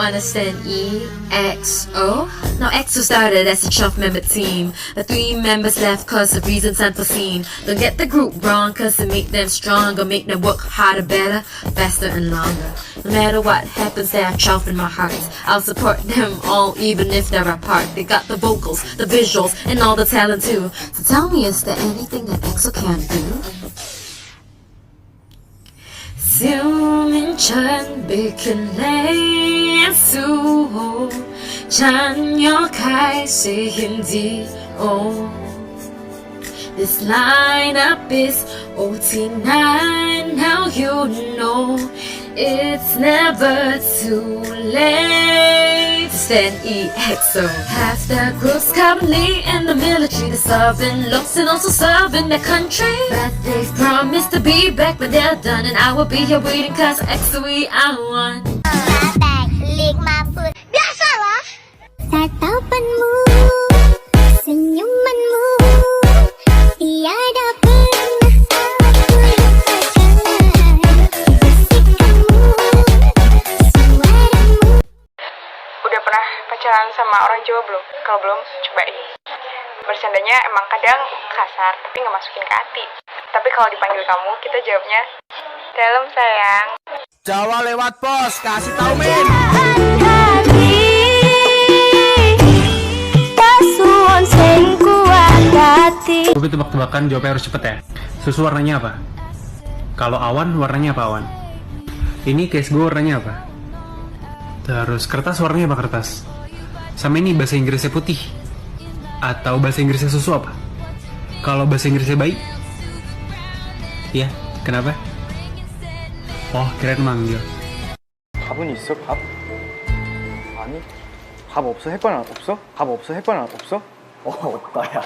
understand EXO? Now EXO started as a 12 member team. The three members left cause of reasons unforeseen. Don't get the group wrong cause it make them stronger, make them work harder, better, faster and longer. No matter what happens, they are 12 in my heart. I'll support them all even if they're apart. They got the vocals, the visuals, and all the talent too. So tell me, is there anything that EXO can't do? ฉันบิคันเลยสูฉันยอคายสิหินดีโอ oh. This lineup is OT9 Now you know? It's never too late stand EXO Half the groups currently in the military They're serving looks and also serving their country. But they've promised to be back when they're done And I will be here waiting cause EXO we are one. My balik mabut Biasalah Tatapanmu Senyumanmu sama orang Jawa belum? Kalau belum, cobain. Bercandanya emang kadang kasar, tapi nggak masukin ke hati. Tapi kalau dipanggil kamu, kita jawabnya, Dalam sayang. Jawa lewat pos, kasih tahu Min. Gue tebak-tebakan jawabnya harus cepet ya. Susu warnanya apa? Kalau awan warnanya apa awan? Ini case gue warnanya apa? Terus kertas warnanya apa kertas? Sama ini bahasa Inggrisnya putih atau bahasa Inggrisnya susu apa? Kalau bahasa Inggrisnya bayi? Iya, kenapa? Oh, kirain manggil. 밥은 있어? 밥? 아니 밥 없어? 햇반 안 없어? 밥 없어? 햇반 안 없어? 어 없다 야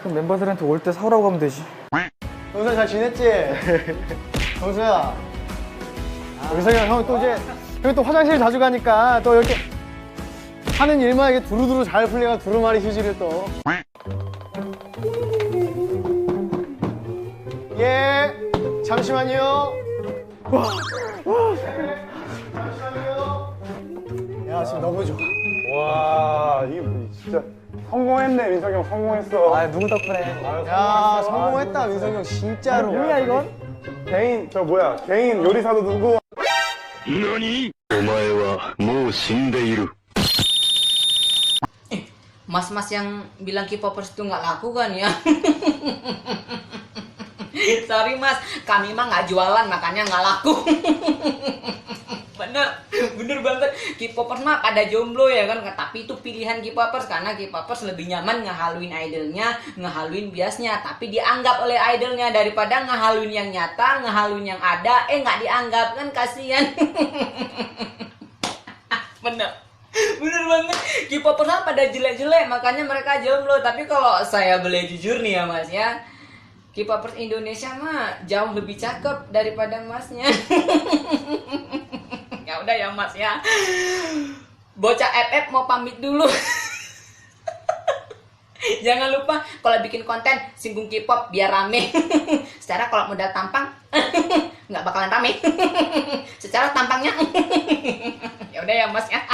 그럼 멤버들한테 올 때 사오라고 하면 되지 정수야 잘 지냈지? 정수야 의성이 형, 형또 이제 형이 또 화장실 자주 가니까 또 이렇게 하는 일만 이게 두루두루 잘 풀려가 두루마리 휴지를 또 예, 잠시만요. 와, 와, 잠시만요. 야, 지금 너무 좋아. 와 이게 뭐 진짜 성공했네 민석이 형 성공했어 아, 누구 덕분에? 야, 성공했다, 민석이 형, 진짜로. 뭐야, 이건? 개인 저 뭐야 개인 요리사도 누구 Nani? Omae wa mou shindeiru. Mas-mas yang bilang K-popers itu nggak laku kan ya? Sorry mas, kami mah nggak jualan makanya nggak laku. bener, bener banget. K-popers mah pada jomblo ya kan, tapi itu pilihan K-popers karena K-popers lebih nyaman ngehaluin idolnya, ngehaluin biasnya, tapi dianggap oleh idolnya daripada ngehaluin yang nyata, ngehaluin yang ada, eh nggak dianggap kan kasihan. bener. Bener banget, K-popers pada jelek-jelek, makanya mereka jomblo. Tapi kalau saya boleh jujur nih ya mas ya, K-popers Indonesia mah jauh lebih cakep daripada masnya. ya udah ya mas ya. Bocah FF mau pamit dulu. Jangan lupa kalau bikin konten singgung K-pop biar rame. Secara kalau modal tampang nggak bakalan rame. Secara tampangnya ya udah ya mas ya.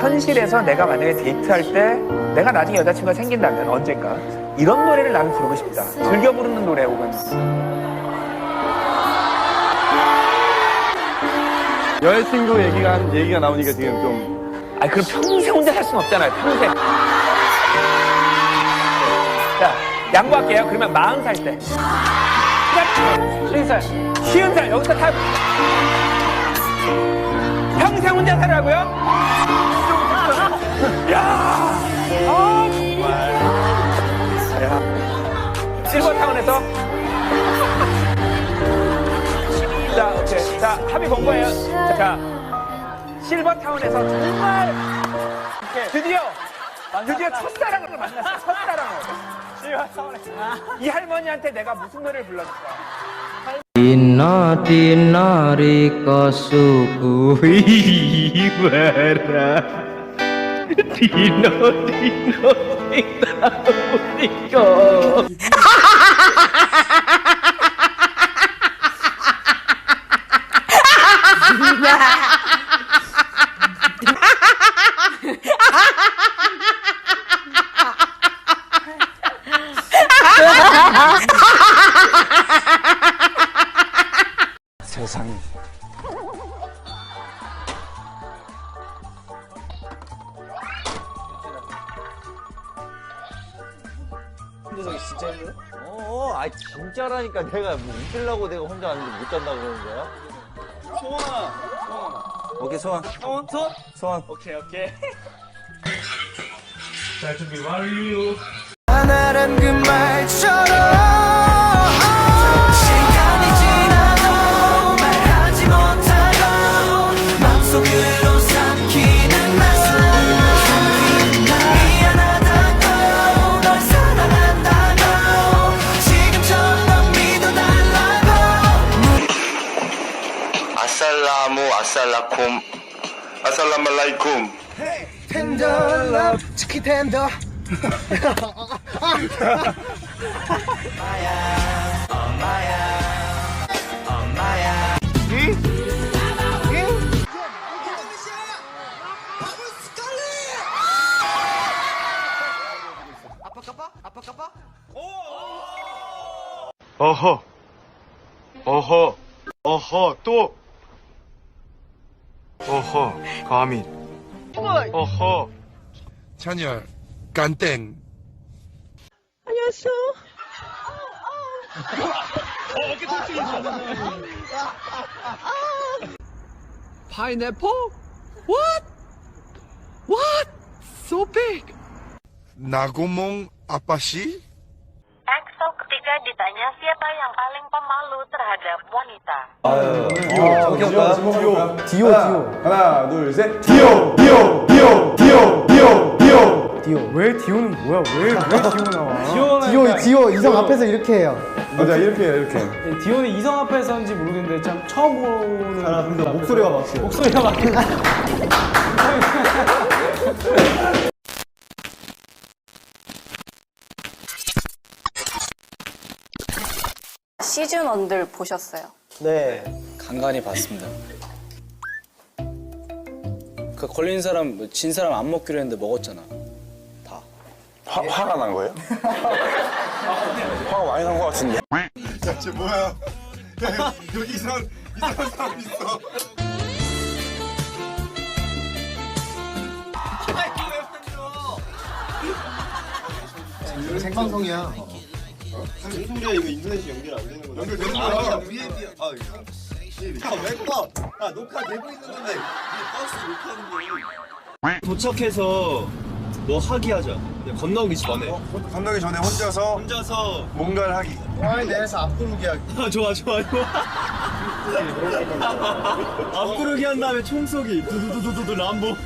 현실에서 내가 만약에 데이트할 때 내가 나중에 여자친구가 생긴다면 언젠가 이런 노래를 나는 부르고 싶다. 즐겨 부르는 노래 혹은 여자친구 얘기가 얘기가 나오니까 지금 좀 아니 그럼 평생 혼자 살 수는 없잖아요. 평생. 자 양보할게요. 그러면 마흔 살 때. 쉬운 살. 쉬운 살 여기서 다 평생 혼자 살라고요? 야, 아 정말. 야, 실버타운에서. 자, 오케이. 자, 합의 본 거예요. 자, 실버타운에서 정말 드디어 드디어 첫사랑을 만났어. 첫사랑을. 실버타운에서. 이 할머니한테 내가 무슨 노래를 불러줄까? nati nari kasuku ibara dino dino sing tau 아 진짜라니까 내가 뭐 웃기려고 내가 혼자 왔는데 못 잔다 그러는 거야? 소원아, 소원아. 오케이 소환. 소원, 소원? 소환. 오케이, 오케이. 자 준비 완료. 하나란 그 말처럼 아살라쿰 아살라말라이쿰 텐더 러브 치킨 텐더 어허. 어허. 어허. 또. 어허. 과민. 어허. 찬열 깐땡 파인애플? What? What? So big. 나고몽 아빠씨 Ketika ditanya siapa yang paling pemalu terhadap wanita. 디오 디오 하나, 둘, 셋. 디오 디오 디오 디오 디오 디오 디오 왜 디오는 뭐야? 왜 왜 디오 나와? 디오 디오 이성 앞에서 이렇게 해요. 맞아, 이렇게 해요, 이렇게. 디오는 이성 앞에서 하는지 모르겠는데 참 처음 보는 사람 목소리가 막혀요 목소리가 막 시즌 1들 보셨어요? 네, 간간히 봤습니다. 그 걸린 사람, 진 사람 안 먹기로 했는데 먹었잖아. 다. 화, 화가 난 거예요? 화가 많이 난 것 같은데. 야, 쟤 뭐야? 야, 여기 이상한, 이상한 사람 있어. 생방송이야 무슨 소리야, 이거 인터넷이 연결 안 되는 거야? 연결되는 거야. VAP. 아, 야, 왜 꺼? 야, 녹화되고 있는 건데. 버스 녹화하는 거 도착해서 뭐 하기 하자. 건너기 전에. 건너기 전에 혼자서 혼자서 뭔가를 하기. 와인 내에서 앞구르기 하기 아, 좋아, 좋아, 좋아. 앞구르기 한 다음에 총 쏘기. 두두두두두 람보.